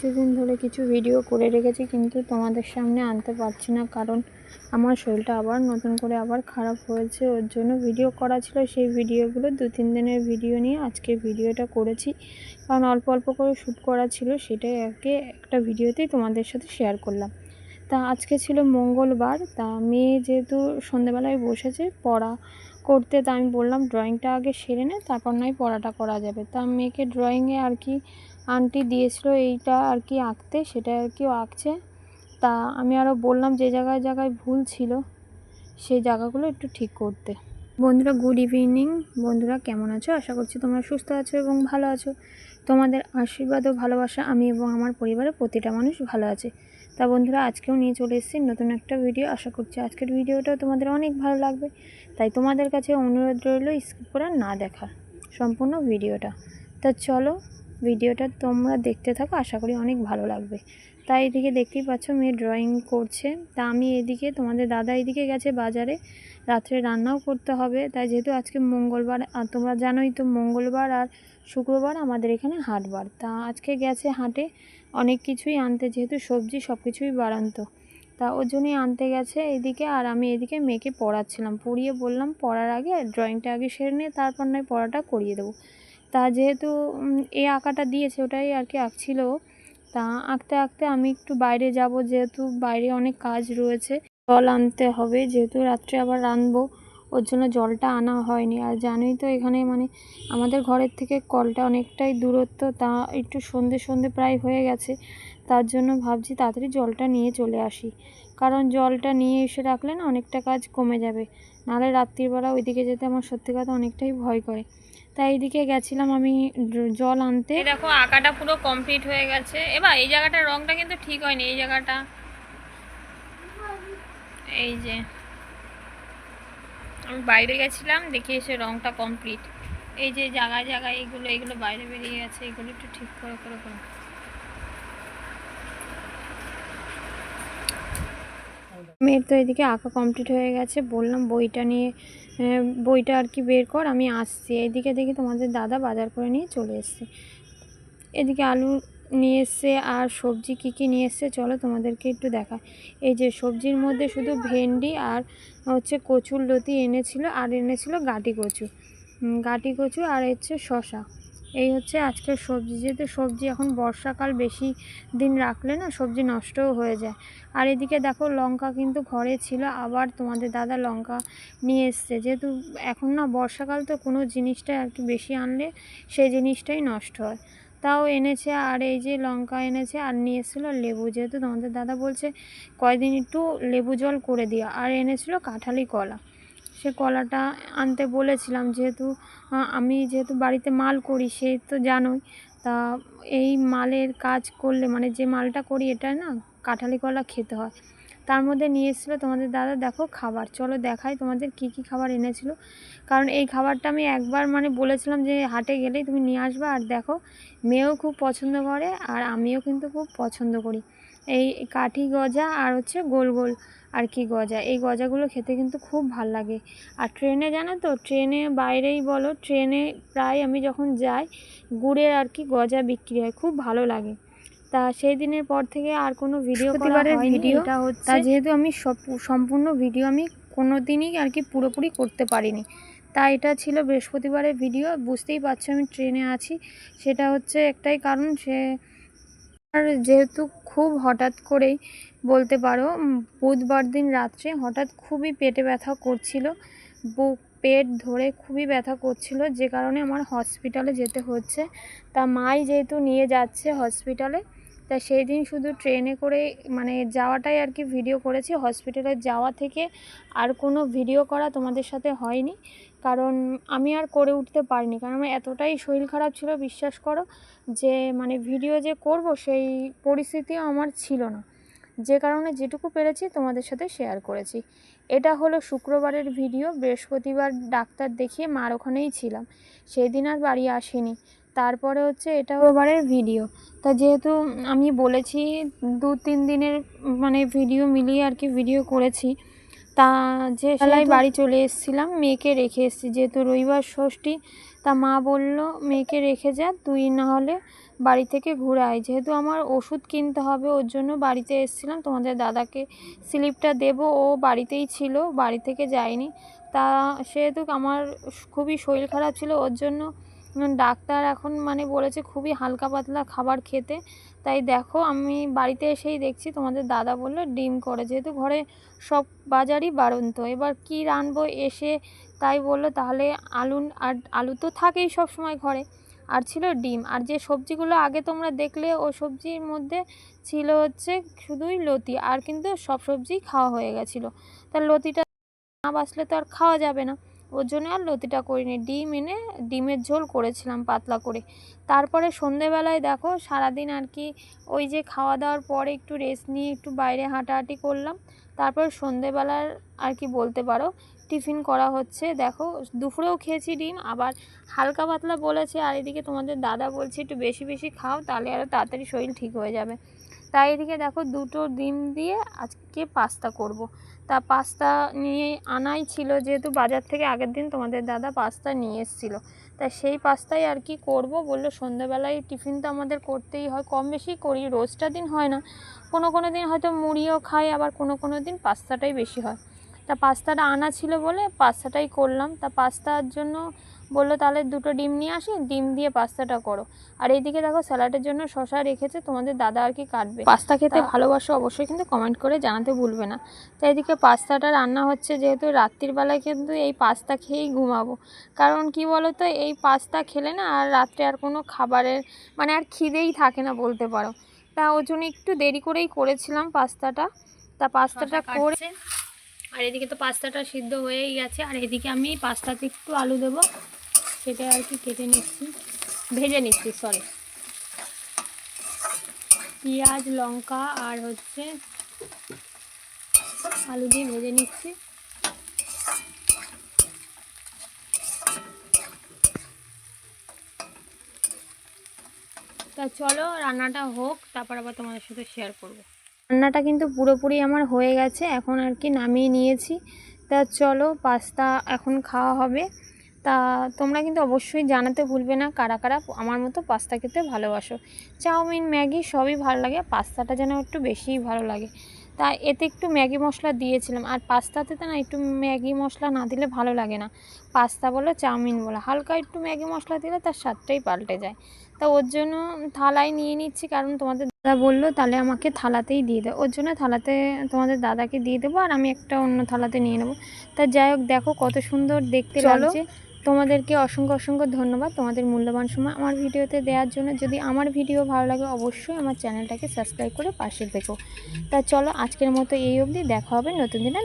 কিছুদিন ধরে কিছু ভিডিও করে রেখেছি, কিন্তু তোমাদের সামনে আনতে পারছি না, কারণ আমার শরীরটা আবার নতুন করে আবার খারাপ হয়েছে। ওর জন্য ভিডিও করা ছিল, সেই ভিডিওগুলো দু তিন দিনের ভিডিও নিয়ে আজকে ভিডিওটা করেছি। কারণ অল্প অল্প করে শ্যুট করা ছিল, সেটাই আগে একটা ভিডিওতেই তোমাদের সাথে শেয়ার করলাম। তা আজকে ছিল মঙ্গলবার, তা মেয়ে যেহেতু সন্ধেবেলায় বসেছে, পড়া করতে, তা আমি বললাম ড্রয়িংটা আগে সেরে নে, তারপর নয় পড়াটা করা যাবে। তা মেয়েকে ড্রয়িংয়ে আর কি আন্টি দিয়েছিল এইটা আর কি আঁকতে, সেটা আর কি আঁকছে। তা আমি আরও বললাম যে জায়গায় জায়গায় ভুল ছিল, সেই জায়গাগুলো একটু ঠিক করতে। বন্ধুরা গুড ইভিনিং বন্ধুরা, কেমন আছো? আশা করছি তোমরা সুস্থ আছো এবং ভালো আছো। তোমাদের আশীর্বাদ ও ভালোবাসা আমি এবং আমার পরিবারের প্রতিটা মানুষ ভালো আছে। তা বন্ধুরা, আজকেও নিয়ে চলে এসেছি নতুন একটা ভিডিও আশা করছি আজকের ভিডিওটাও তোমাদের অনেক ভালো লাগবে। তাই তোমাদের কাছে অনুরোধ রইল স্কিপ করে না দেখা সম্পূর্ণ ভিডিওটা তা চলো ভিডিওটা তোমরা দেখতে থাকো, আশা করি অনেক ভালো লাগবে। তাই এদিকে দেখতেই পাচ্ছ, মেয়ে ড্রয়িং করছে। তা আমি এদিকে, তোমাদের দাদা এদিকে গেছে বাজারে, রাত্রে রান্নাও করতে হবে। তাই যেহেতু আজকে মঙ্গলবার, আর তোমরা জানোই তো মঙ্গলবার আর শুক্রবার আমাদের এখানে হাটবার। তা আজকে গেছে হাটে, অনেক কিছুই আনতে, যেহেতু সবজি সব কিছুই বাড়ান্ত। তা ওর জন্যই আনতে গেছে এদিকে, আর আমি এদিকে মেয়েকে পড়াচ্ছিলাম। পড়িয়ে বললাম, পড়ার আগে ড্রয়িংটা আগে সেরে নিয়ে তারপর নয় পড়াটা করিয়ে দেবো। তা যেহেতু এই আঁকাটা দিয়েছে, ওটাই আর কি আঁকছিল। তা আঁকতে আঁকতে আমি একটু বাইরে যাব, যেহেতু বাইরে অনেক কাজ রয়েছে। জল আনতে হবে, যেহেতু রাত্রে আবার রাঁধবো, ওর জন্য জলটা আনা হয়নি। আর জানোই তো, এখানে মানে আমাদের ঘরের থেকে কলটা অনেকটাই দূরত্ব, তা একটু সন্ধে সন্ধে প্রায় হয়ে গেছে। তার জন্য ভাবছি তাড়াতাড়ি জলটা নিয়ে চলে আসি। কারণ জলটা নিয়ে এসে রাখলে না অনেকটা কাজ কমে যাবে। নাহলে রাত্রিবেলা ওইদিকে যেতে আমার সত্যি কথা অনেকটাই ভয় করে। তাই এইদিকে গেছিলাম আমি জল আনতে। দেখো, আঁকাটা পুরো কমপ্লিট হয়ে গেছে। এবার এই জায়গাটার রংটা কিন্তু ঠিক হয়নি, এই জায়গাটা। এই যে, আমি বাইরে গেছিলাম, দেখি এসে রংটা কমপ্লিট এই যে জায়গায় জায়গায় এগুলো এগুলো বাইরে বেরিয়ে গেছে, এগুলো একটু ঠিক করে করে, করো। মেয়ের তো এদিকে আঁকা কমপ্লিট হয়ে গেছে। বললাম, বইটা নিয়ে বইটা আর কি বের কর, আমি আসছি। এদিকে দেখি তোমাদের দাদা বাজার করে নিয়ে চলে এসছে। এদিকে আলু নিয়ে এসছে আর সবজি কী কী নিয়ে এসছে, চলো তোমাদেরকে একটু দেখা এই যে সবজির মধ্যে শুধু ভেন্ডি আর হচ্ছে কচুর লতি এনেছিল, আর এনেছিল গাটি কচু। গাটি কচু আর হচ্ছে শশা এই হচ্ছে আজকের সবজি। যেহেতু সবজি এখন বর্ষাকাল বেশি দিন রাখলে না সবজি নষ্টও হয়ে যায়। আর এদিকে দেখো লঙ্কা কিন্তু ঘরে ছিল, আবার তোমাদের দাদা লঙ্কা নিয়ে এসছে। যেহেতু এখন না বর্ষাকাল তো কোনো জিনিসটাই আর কি বেশি আনলে সেই জিনিসটাই নষ্ট হয়। তাও এনেছে আর এই যে লঙ্কা এনেছে আর নিয়ে এসেছিল লেবু। যেহেতু তোমাদের দাদা বলছে কয়দিন একটু লেবু জল করে দিও। আর এনেছিল কাঁঠালি কলা। সে কলাটা আনতে বলেছিলাম, যেহেতু আমি যেহেতু বাড়িতে মাল করি, সে তো জানোই। তা এই মালের কাজ করলে মানে যে মালটা করি এটা না কাঁঠালি কলা খেতে হয়। তার মধ্যে নিয়ে এসেছিল তোমাদের দাদা, দেখো খাবার। চলো দেখাই তোমাদের কি কি খাবার এনেছিল। কারণ এই খাবারটা আমি একবার মানে বলেছিলাম যে হাটে গেলেই তুমি নিয়ে আসবে। আর দেখো, মেয়েও খুব পছন্দ করে, আর আমিও কিন্তু খুব পছন্দ করি। এই কাঠি গজা আর হচ্ছে গোল গোল আর কি গজা। এই গজাগুলো খেতে কিন্তু খুব ভালো লাগে। আর ট্রেনে জানো তো ট্রেনে বাইরেই বলো ট্রেনে প্রায় আমি যখন যাই গুড়ের আর কি গজা বিক্রি হয় খুব ভালো লাগে। তা সেই দিনের পর থেকে আর কোনো ভিডিও বৃহস্পতিবারের ভিডিও ভিডিও তা হচ্ছে যেহেতু আমি সব- সম্পূর্ণ ভিডিও আমি কোনো দিনই আর কি পুরোপুরি করতে পারিনি। তা এটা ছিল বৃহস্পতিবারের ভিডিও বুঝতেই পারছ আমি ট্রেনে আছি। সেটা হচ্ছে একটাই কারণ সে আর যেহেতু খুব হঠাৎ করেই বলতে পারো বুধবার দিন রাত্রে হঠাৎ খুবই পেটে ব্যথা করছিল। বুক পেট ধরে খুবই ব্যথা করছিল, যে কারণে আমার হসপিটালে যেতে হচ্ছে। তা মাই যেহেতু নিয়ে যাচ্ছে হসপিটালে তা সেই দিন শুধু ট্রেনে করে মানে যাওয়াটাই আর কি ভিডিও করেছি। হসপিটালে যাওয়া থেকে আর কোনো ভিডিও করা তোমাদের সাথে হয়নি। কারণ আমি আর করে উঠতে পারিনি। কারণ আমার এতটাই শরীর খারাপ ছিল, বিশ্বাস করো, যে মানে ভিডিও যে করব সেই পরিস্থিতিও আমার ছিল না। যে কারণে যেটুকু পেরেছি তোমাদের সাথে শেয়ার করেছি। এটা হলো শুক্রবারের ভিডিও বৃহস্পতিবার ডাক্তার দেখিয়ে মার ওখানেই ছিলাম। সেই দিন আর বাড়ি আসিনি। তারপরে হচ্ছে এটা শুক্রবারের ভিডিও তা যেহেতু আমি বলেছি দু তিন দিনের মানে ভিডিও মিলিয়ে আর কি ভিডিও করেছি তা যে বেলায় বাড়ি চলে এসেছিলাম মেয়েকে রেখে এসেছি। যেহেতু রবিবার ষষ্ঠী তা মা বলল মেয়েকে রেখে যা তুই না হলে বাড়ি থেকে ঘুরে আয়। যেহেতু আমার ওষুধ কিনতে হবে ওর জন্য বাড়িতে এসেছিলাম। তোমাদের দাদাকে স্লিপটা দেবো ও বাড়িতেই ছিল বাড়ি থেকে যায়নি। তা সেহেতু আমার খুবই শরীর খারাপ ছিল ওর জন্য ডাক্তার এখন মানে বলেছে খুবই হালকা পাতলা খাবার খেতে। তাই দেখো, আমি বাড়িতে এসেই দেখছি, তোমাদের দাদা বলল ডিম করে। যেহেতু ঘরে সব বাজারই বাড়ন্ত, এবার কি রানবো এসে তাই বলল, তাহলে আলু আর আলু তো থাকেই সব সময় ঘরে। আর ছিল ডিম, আর যে সবজিগুলো আগে তোমরা দেখলে, ও সবজির মধ্যে ছিল হচ্ছে শুধুই লতি, আর কিন্তু সব সবজি খাওয়া হয়ে গেছিল। তা লতিটা না বাঁচলে তো আর খাওয়া যাবে না। ওর জন্য আর লতিটা করিনি, ডিম এনে ডিমের ঝোল করেছিলাম পাতলা করে। তারপরে সন্ধেবেলায় দেখো সারাদিন আর কি ওই যে খাওয়া দাওয়ার পরে একটু রেস্ট নিয়ে একটু বাইরে হাঁটাহাঁটি করলাম। তারপর সন্ধেবেলার আর কি বলতে পারো, টিফিন করা হচ্ছে। দেখো দুপুরেও খেয়েছি ডিম, আবার হালকা পাতলা বলেছে। আর এদিকে তোমাদের দাদা বলছে একটু বেশি বেশি খাও, তাহলে আরও তাড়াতাড়ি শরীর ঠিক হয়ে যাবে। তাই এদিকে দেখো দুটো ডিম দিয়ে আজকে পাস্তা করব। তা পাস্তা নিয়ে আনাই ছিল, যেহেতু বাজার থেকে আগের দিন তোমাদের দাদা পাস্তা নিয়ে এসেছিল। তা সেই পাস্তাই আর কি করব বলল, সন্ধ্যেবেলায় টিফিন তো আমাদের করতেই হয়, কম বেশি করি, রোজটা দিন হয় না। কোনো কোনো দিন হয়তো মুড়িও খাই, আবার কোনো কোনো দিন পাস্তাটাই বেশি হয়। তা পাস্তাটা আনা ছিল বলে পাস্তাটাই করলাম। তা পাস্তার জন্য বলল তাহলে দুটো ডিম নিয়ে আসি ডিম দিয়ে পাস্তাটা করো। আর এইদিকে দেখো স্যালাডের জন্য শশা রেখেছে তোমাদের দাদা আর কি কাটবে। পাস্তা খেতে ভালোবাসো অবশ্যই কিন্তু কমেন্ট করে জানাতে ভুলবে না। তো এদিকে পাস্তাটা রান্না হচ্ছে যেহেতু রাত্রির বেলায় কিন্তু এই পাস্তা খেয়েই ঘুমাবো। কারণ কি বলো তো এই পাস্তা খেলে না আর রাত্রে আর কোনো খাবারের মানে আর খিদেই থাকে না বলতে পারো। তা ওই জন্য একটু দেরি করেই করেছিলাম পাস্তাটা। তা পাস্তাটা করে আর এদিকে তো পাস্তাটা সিদ্ধ হয়েই গেছে আর এদিকে আমি পাস্তাতে একটু আলু দেবো। সেটা আর কি কেটে নিচ্ছি। ভেজে নিচ্ছি সরি পেঁয়াজ, লঙ্কা আর হচ্ছে আলু দিয়ে ভেজে নিচ্ছি। তা চলো রান্নাটা হোক, তারপর আবার তোমাদের সাথে শেয়ার করব। রান্নাটা কিন্তু পুরোপুরি আমার হয়ে গেছে, এখন আর কি নামিয়ে নিয়েছি। তা চলো, পাস্তা এখন খাওয়া হবে। তা তোমরা কিন্তু অবশ্যই জানাতে ভুলবে না কারা কারা আমার মতো পাস্তা খেতে ভালোবাসো। চাউমিন ম্যাগি সবই ভালো লাগে পাস্তাটা যেন একটু বেশিই ভালো লাগে। তা এতে একটু ম্যাগি মশলা দিয়েছিলাম আর পাস্তাতে তো না একটু ম্যাগি মশলা না দিলে ভালো লাগে না। পাস্তা বলো চাউমিন বলো হালকা একটু ম্যাগি মশলা দিলে তার স্বাদটাই পাল্টে যায়। তা ওর জন্য থালায় নিয়ে নিচ্ছি কারণ তোমাদের দাদা বলল তাহলে আমাকে থালাতেই দিয়ে দেয় ওর জন্য থালাতে তোমাদের দাদাকে দিয়ে দেবো আর আমি একটা অন্য থালাতে নিয়ে নেব। তা যাই হোক দেখো কত সুন্দর দেখতে লাগছে। তোমাদেরকে অসংখ্য অসংখ্য ধন্যবাদ তোমাদের মূল্যবান সময় আমার ভিডিওতে দেওয়ার জন্য। যদি আমার ভিডিও ভালো লাগে অবশ্যই আমার চ্যানেলটাকে সাবস্ক্রাইব করে পাশে দেখো তা চলো আজকের মতো এই অবধি, দেখা হবে নতুন দিনে